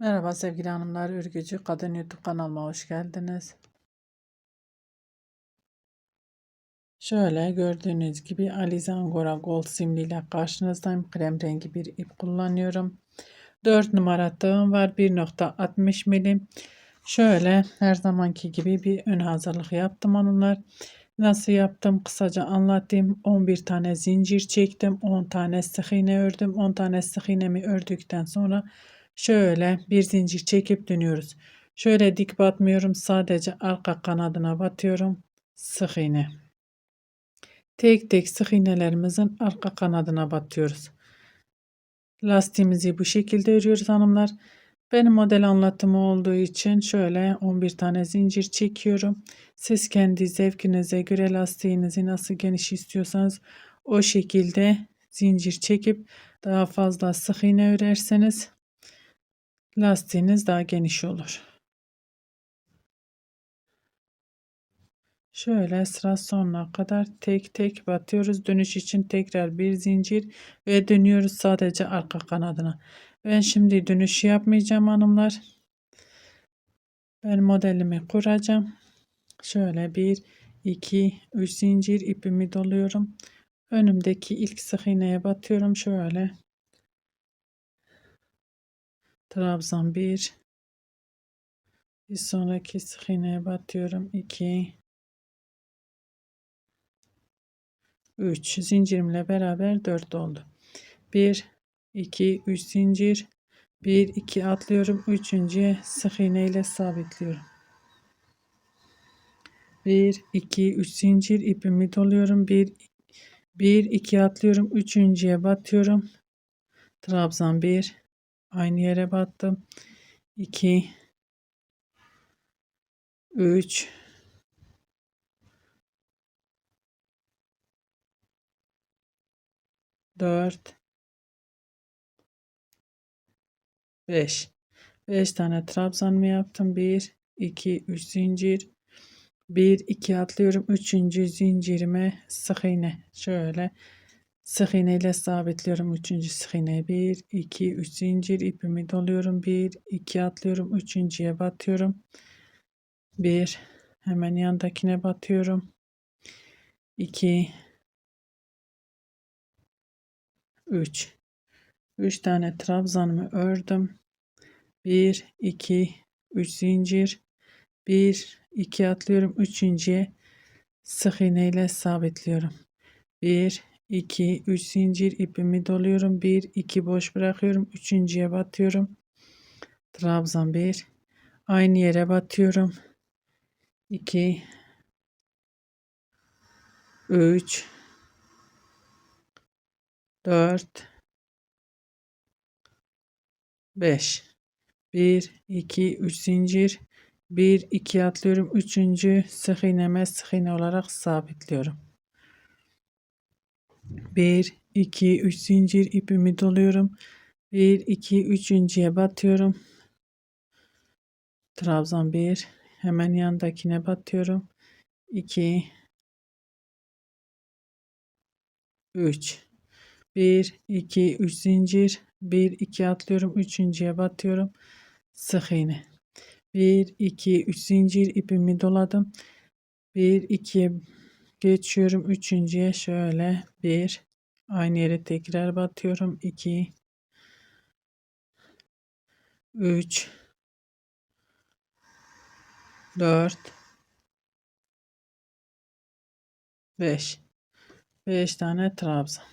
Merhaba sevgili hanımlar, Örgücü Kadın YouTube kanalıma hoş geldiniz. Şöyle gördüğünüz gibi Alize Angora Gold simliyle karşınızdayım. Krem rengi bir ip kullanıyorum. 4 numara tığım var. 1.60 milim. Şöyle her zamanki gibi bir ön hazırlık yaptım hanımlar. Nasıl yaptım kısaca anlatayım. 11 tane zincir çektim. 10 tane sık iğne ördüm. 10 tane sık iğnemi ördükten sonra Şöyle bir zincir çekip dönüyoruz. Şöyle dik batmıyorum. Sadece arka kanadına batıyorum. Sık iğne. Tek tek sık iğnelerimizin arka kanadına batıyoruz. Lastiğimizi bu şekilde örüyoruz hanımlar. Benim model anlatımı olduğu için şöyle 11 tane zincir çekiyorum. Siz kendi zevkinize göre lastiğinizi nasıl geniş istiyorsanız o şekilde zincir çekip daha fazla sık iğne örerseniz lastiğiniz daha geniş olur. Şöyle sıra sonuna kadar tek tek batıyoruz. Dönüş için tekrar bir zincir ve dönüyoruz sadece arka kanadına. Ben şimdi dönüş yapmayacağım hanımlar. Ben modelimi kuracağım. Şöyle bir, iki, üç zincir ipimi doluyorum. Önümdeki ilk sık iğneye batıyorum. Şöyle Trabzan 1 bir sonraki sık batıyorum. 2 3 zincirimle beraber 4 oldu. 1 2 3 zincir. 1 2 atlıyorum. Üçüncüye sık iğne ile sabitliyorum. 1 2 3 zincir. İpimi doluyorum. 1 1 2 atlıyorum. Üçüncüye batıyorum. Trabzan 1 Aynı yere battım. 2 3 4 5 5 tane trabzan mı yaptım? 1 2 3 zincir 1 2 atlıyorum. 3. zincirime sık iğne. Şöyle Sık ile sabitliyorum. Üçüncü sık 1, 2, 3 zincir ipimi doluyorum. 1, 2 atlıyorum. Üçüncüye batıyorum. 1, hemen yandakine batıyorum. 2, 3. 3 tane trabzanımı ördüm. 1, 2, 3 zincir. 1, 2 atlıyorum. Üçüncüye sık ile sabitliyorum. 1, 2 3 zincir ipimi doluyorum. 1 2 boş bırakıyorum. Üçüncüye batıyorum. Trabzan 1 aynı yere batıyorum. 2 3 4 5 1 2 3 zincir. 1 2 atlıyorum. Üçüncü sık iğneme sık iğne olarak sabitliyorum 1 2 3 zincir ipimi doluyorum. 1 2 üçüncüye batıyorum. Trabzan 1 hemen yandakine batıyorum. 2 3 1 2 3 zincir. 1 2 atlıyorum. Üçüncüye batıyorum. Sık iğne. 1 2 3 zincir ipimi doladım. 1 2'ye geçiyorum üçüncüye şöyle 1 Aynı yere tekrar batıyorum. 2 3 4 5 5 tane trabzan.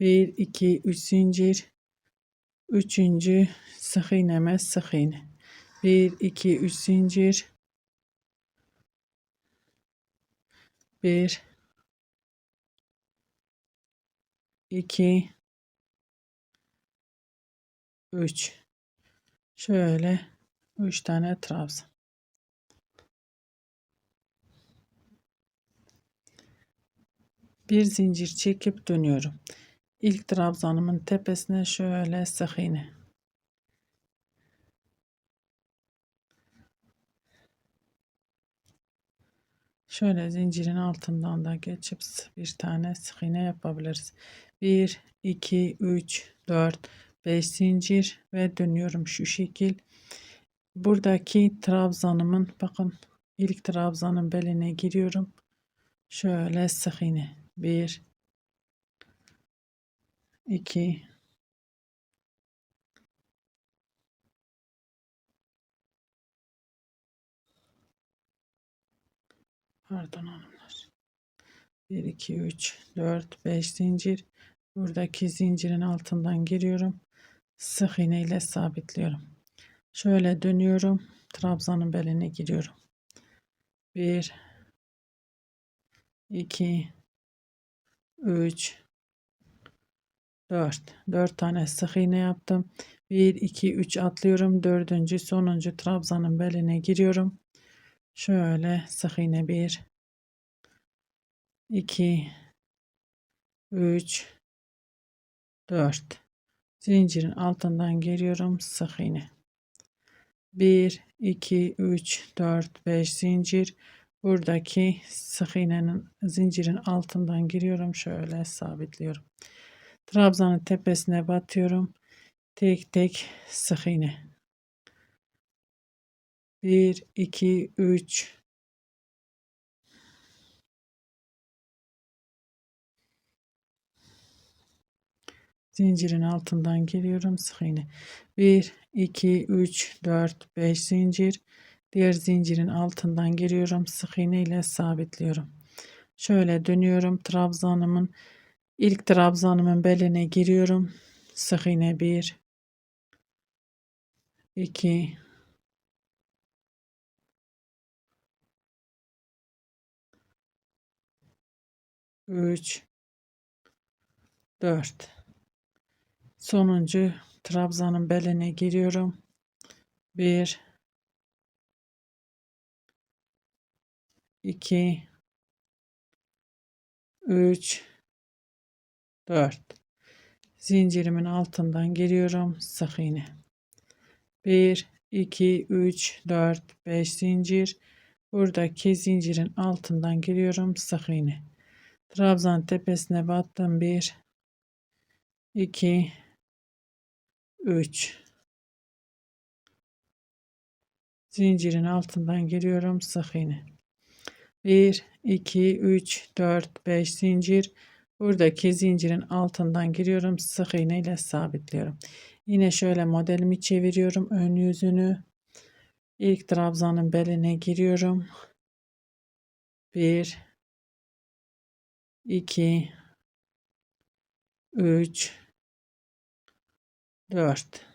1 2 3 zincir. Üçüncü sık iğneme sık iğne. 1 2 3 zincir. 1 2 3 şöyle 3 tane trabzan. Bir zincir çekip dönüyorum. İlk trabzanımın tepesine şöyle sık iğne Şöyle zincirin altından da geçip bir tane sık yapabiliriz. 1, 2, 3, 4, 5 zincir ve dönüyorum şu şekil. Buradaki trabzanımın bakın ilk trabzanın beline giriyorum. Şöyle sık iğne. 1 2 Pardon hanımlar. 1 2 3 4 5 zincir. Buradaki zincirin altından giriyorum. Sık iğne ile sabitliyorum. Şöyle dönüyorum. Trabzanın beline giriyorum. 1 2 3 4 4 tane sık iğne yaptım. 1 2 3 atlıyorum. Dördüncü sonuncu trabzanın beline giriyorum. Şöyle sık iğne 1 2 3 4 zincirin altından giriyorum sık iğne 1 2 3 4 5 zincir. Buradaki sık iğnenin zincirin altından giriyorum şöyle sabitliyorum. Trabzanın tepesine batıyorum. Tek tek sık iğne 1 2 3 zincirin altından giriyorum sık iğne. 1 2 3 4 5 zincir. Diğer zincirin altından giriyorum sık iğne ile sabitliyorum. Şöyle dönüyorum trabzanımın ilk trabzanımın beline giriyorum. Sık iğne 1 2 3 4 sonuncu trabzanın beline giriyorum. 1 2 3 4 zincirimin altından giriyorum sık iğne. 1 2 3 4 5 zincir. Buradaki zincirin altından giriyorum sık iğne trabzan tepesine battım. 1 2 3 zincirin altından giriyorum sık iğne. 1 2 3 4 5 zincir. Buradaki zincirin altından giriyorum. Sık iğne ile sabitliyorum. Yine şöyle modelimi çeviriyorum. Ön yüzünü. İlk trabzanın beline giriyorum. 1 2 3 4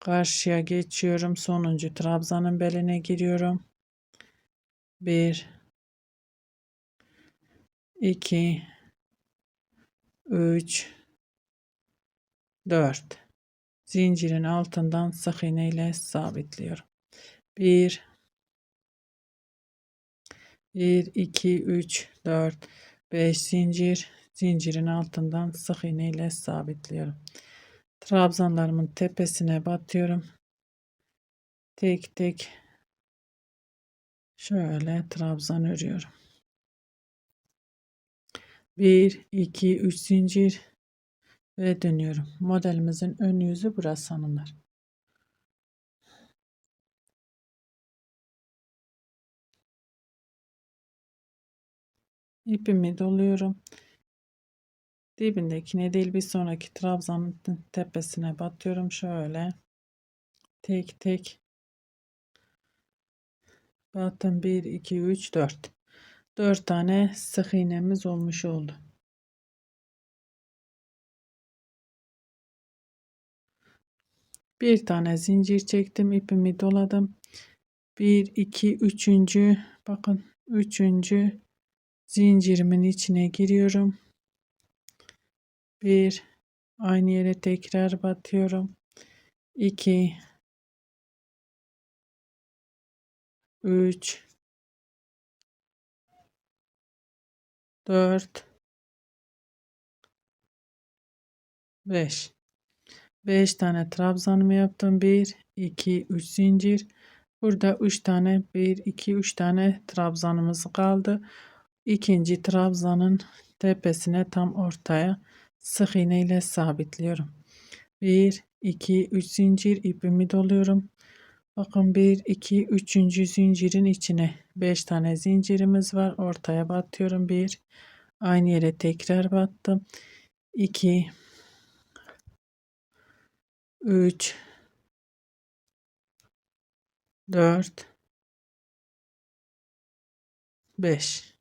karşıya geçiyorum. Sonuncu trabzanın beline giriyorum. 1 2 3 4 zincirin altından sık iğne ile sabitliyorum. 1 1 2 3 4 5 zincir zincirin altından sık iğne ile sabitliyorum. Trabzanlarımın tepesine batıyorum. Tek tek şöyle trabzan örüyorum. 1 2 3 zincir ve dönüyorum. Modelimizin ön yüzü burası hanımlar ipimi doluyorum. Dibindekine değil bir sonraki trabzanın tepesine batıyorum şöyle. Tek tek. Battım. 1 2 3 4 4 tane sık iğnemiz olmuş oldu. Bir tane zincir çektim. İpimi doladım. 1 2 3. bakın 3. zincirimin içine giriyorum. 1 aynı yere tekrar batıyorum. 2 3 4 5 5 tane trabzanımı yaptım. 1 2 3 zincir. Burada 3 tane 1 2 3 tane trabzanımız kaldı ikinci trabzanın tepesine tam ortaya sık iğne ile sabitliyorum 1 2 3 zincir ipimi doluyorum. Bakın 1 2 3. zincirin içine 5 tane zincirimiz var. Ortaya batıyorum. 1 aynı yere tekrar battım. 2 3 4 5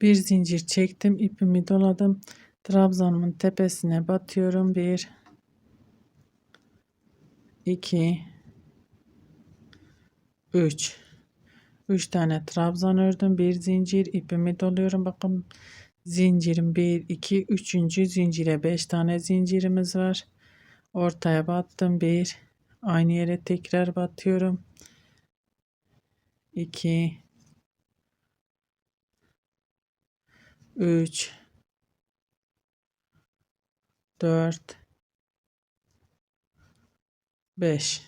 bir zincir çektim ipimi doladım. Trabzanımın tepesine batıyorum. 1 2 3 3 tane trabzan ördüm. Bir zincir ipimi doluyorum. Bakın zincirim 1 2 3. zincire 5 tane zincirimiz var. Ortaya battım. 1 aynı yere tekrar batıyorum. 2 3 4 5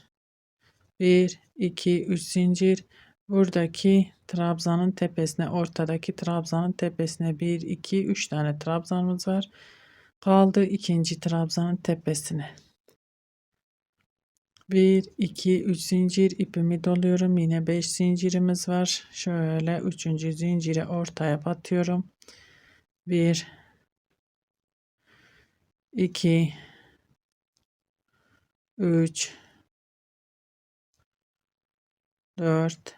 1 2 3 zincir. Buradaki trabzanın tepesine ortadaki trabzanın tepesine 1 2 3 tane trabzanımız var. Kaldı ikinci trabzanın tepesine. 1 2 3 zincir. İpimi doluyorum. Yine 5 zincirimiz var. Şöyle 3. zincire ortaya batıyorum 1 2 3 4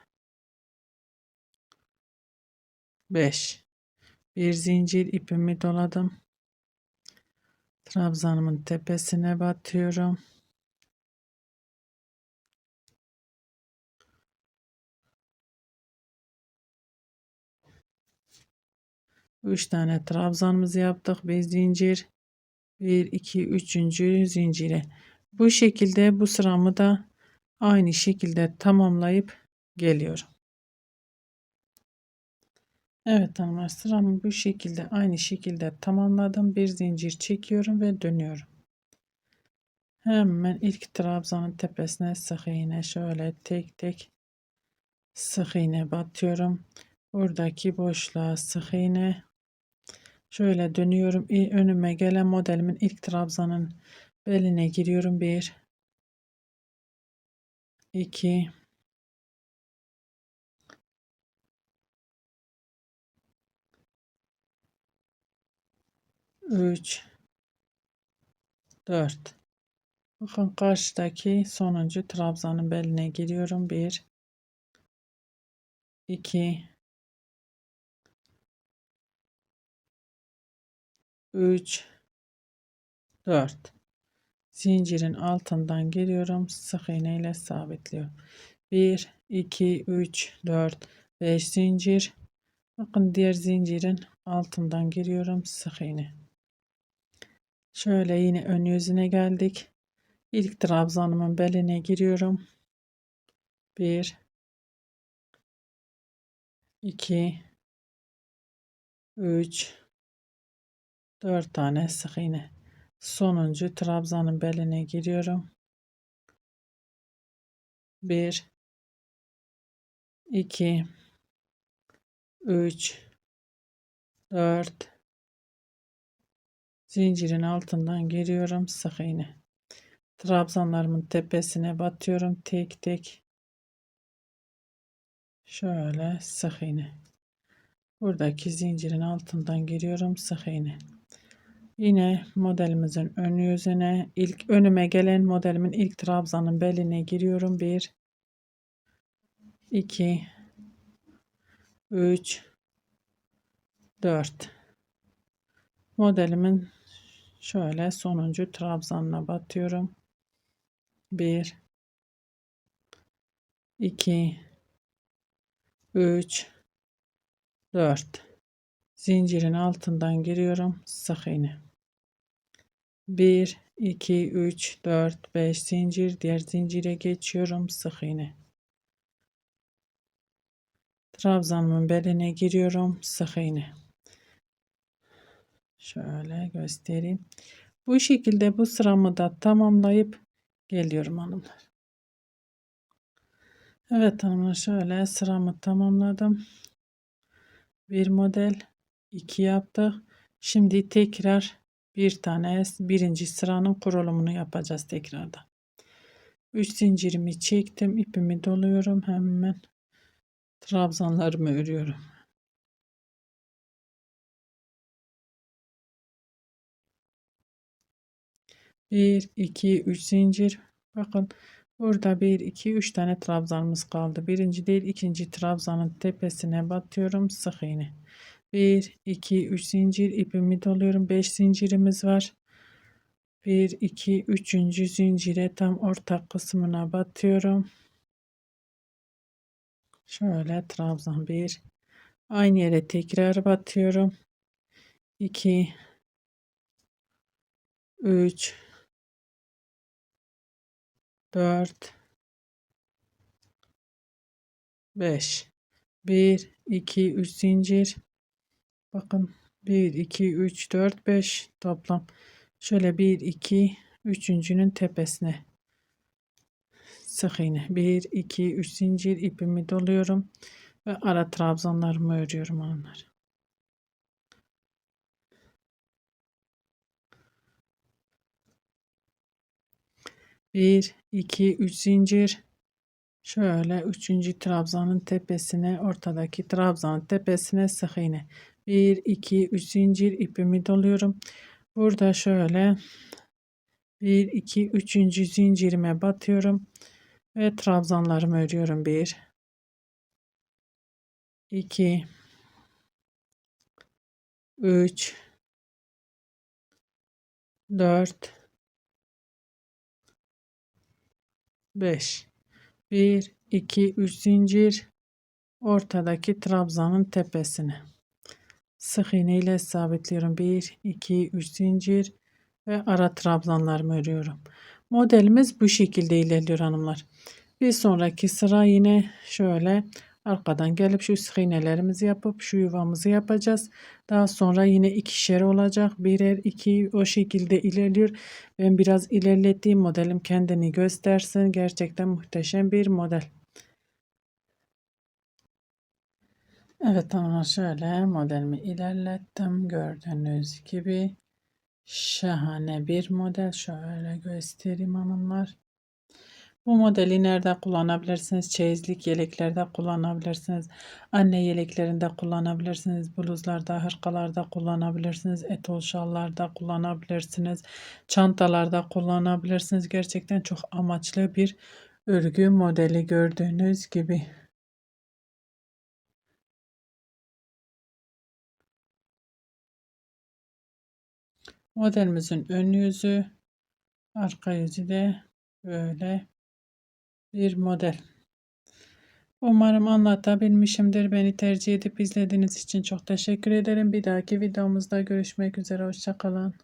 5 bir zincir ipimi doladım. Trabzanımın tepesine batıyorum 3 tane trabzanımızı yaptık. Bir zincir. 1 2 3. zincire. Bu şekilde bu sıramı da aynı şekilde tamamlayıp geliyorum. Evet hanımlar sıramı bu şekilde aynı şekilde tamamladım. Bir zincir çekiyorum ve dönüyorum. Hemen ilk trabzanın tepesine sık iğne şöyle tek tek sık iğne batıyorum. Buradaki boşluğa sık iğne Şöyle dönüyorum. Önüme gelen modelimin ilk trabzanın beline giriyorum. 1 2 3 4 Bakın karşıdaki sonuncu trabzanın beline giriyorum. 1 2 3 4 zincirin altından giriyorum sık iğne ile sabitliyorum 1 2 3 4 5 zincir. Bakın diğer zincirin altından giriyorum sık iğne. Şöyle yine ön yüzüne geldik. İlk trabzanımın beline giriyorum. 1 2 3 4 tane sık iğne. Sonuncu trabzanın beline giriyorum. 1 2 3 4 zincirin altından giriyorum sık iğne. Trabzanlarımın tepesine batıyorum tek tek. Şöyle sık iğne. Buradaki zincirin altından giriyorum sık iğne. Yine modelimizin ön yüzüne ilk önüme gelen modelimin ilk trabzanın beline giriyorum. 1 2 3 4 modelimin şöyle sonuncu trabzanına batıyorum. 1 2 3 4 zincirin altından giriyorum sık iğne 1 2 3 4 5 zincir. Diğer zincire geçiyorum. Sık iğne. Trabzanımın beline giriyorum. Sık iğne. Şöyle göstereyim. Bu şekilde bu sıramı da tamamlayıp geliyorum hanımlar. Evet hanımlar şöyle sıramı tamamladım. Bir model 2 yaptık. Şimdi tekrar bir tane birinci sıranın kurulumunu yapacağız tekrardan. 3 zincirimi çektim. ipimi doluyorum. Hemen trabzanlarımı örüyorum. Bir, iki, üç zincir. Bakın burada bir, iki, üç tane trabzanımız kaldı. Birinci değil ikinci trabzanın tepesine batıyorum. Sık iğne. 1 2 3 zincir ipimi doluyorum. 5 zincirimiz var. 1 2 3. zincire tam orta kısmına batıyorum. Şöyle trabzan 1 aynı yere tekrar batıyorum. 2 3 4 5 1 2 3 zincir Bakın 1, 2, 3, 4, 5 toplam. Şöyle 1, 2, üçüncünün tepesine sık iğne. 1, 2, 3 zincir ipimi doluyorum. Ve ara trabzanlarımı örüyorum onlar. Bir, iki, üç zincir. Şöyle üçüncü trabzanın tepesine, ortadaki trabzanın tepesine sık iğne. 1 2 3 zincir ipimi doluyorum. Burada şöyle 1 2 3. zincirime batıyorum ve trabzanlarımı örüyorum. 1 2 3 4 5 1 2 3 zincir ortadaki trabzanın tepesine sık iğne ile sabitliyorum. 1 2 3 zincir ve ara trabzanlarımı örüyorum. Modelimiz bu şekilde ilerliyor hanımlar. Bir sonraki sıra yine şöyle. Arkadan gelip şu sık iğnelerimizi yapıp şu yuvamızı yapacağız. Daha sonra yine ikişer olacak. Birer iki o şekilde ilerliyor. Ben biraz ilerlettiğim modelim kendini göstersin. Gerçekten muhteşem bir model Evet hanımlar şöyle modelimi ilerlettim. Gördüğünüz gibi şahane bir model. Şöyle göstereyim hanımlar. Bu modeli nerede kullanabilirsiniz? Çeyizlik yeleklerde kullanabilirsiniz. Anne yeleklerinde kullanabilirsiniz. Bluzlarda, hırkalarda kullanabilirsiniz. Etol şallarda kullanabilirsiniz. Çantalarda kullanabilirsiniz. Gerçekten çok amaçlı bir örgü modeli gördüğünüz gibi. Modelimizin ön yüzü, arka yüzü de böyle bir model. Umarım anlatabilmişimdir. Beni tercih edip izlediğiniz için çok teşekkür ederim. Bir dahaki videomuzda görüşmek üzere. Hoşçakalın.